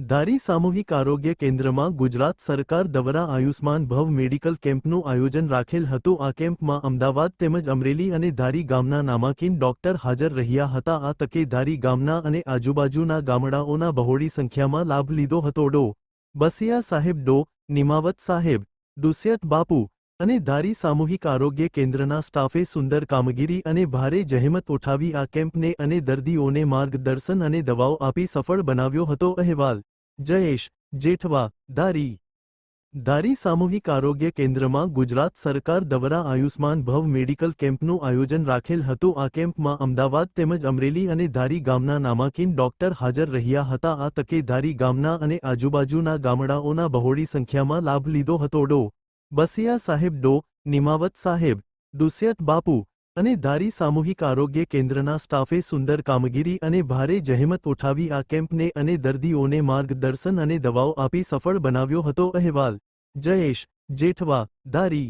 ધારી સામૂહિક આરોગ્ય કેન્દ્રમાં ગુજરાત સરકાર દ્વારા આયુષ્માન ભવ મેડિકલ કેમ્પનું આયોજન રાખેલ હતું. આ કેમ્પમાં અમદાવાદ તેમજ અમરેલી અને ધારી ગામના નામાંકિન ડોક્ટર હાજર રહ્યા હતા. આ તકે ધારી ગામના અને આજુબાજુના ગામડાઓના બહોળી સંખ્યામાં લાભ લીધો હતો. ડો. બસિયા સાહેબ, ડો. નિમાવત સાહેબ દુષ્યત બાપુ અને ધારી સામૂહિક આરોગ્ય કેન્દ્રના સ્ટાફે સુંદર કામગીરી અને ભારે જહેમત ઉઠાવી આ કેમ્પને અને દર્દીઓને માર્ગદર્શન અને દવાઓ આપી સફળ બનાવ્યો હતો. અહેવાલ જયેશ, જેઠવા, ધારી. ધારી સામૂહિક આરોગ્ય કેન્દ્રમાં ગુજરાત સરકાર દ્વારા આયુષ્માન ભવ મેડિકલ કેમ્પનું આયોજન રાખેલ હતું. આ કેમ્પમાં અમદાવાદ તેમજ અમરેલી અને ધારી ગામના નામાંકિન ડોક્ટર હાજર રહ્યા હતા. આ તકે ધારી ગામના અને આજુબાજુના ગામડાઓના બહોળી સંખ્યામાં લાભ લીધો હતો. ડો. બસિયા સાહેબ, ડો. નિમાવત સાહેબ દુષ્યત બાપુ અને ધારી સામૂહિક આરોગ્ય કેન્દ્રના સ્ટાફે સુંદર કામગીરી અને ભારે જહેમત ઉઠાવી આ કેમ્પને અને દર્દીઓને માર્ગદર્શન અને દવાઓ આપી સફળ બનાવ્યો હતો અહેવાલ. જયેશ જેઠવા, ધારી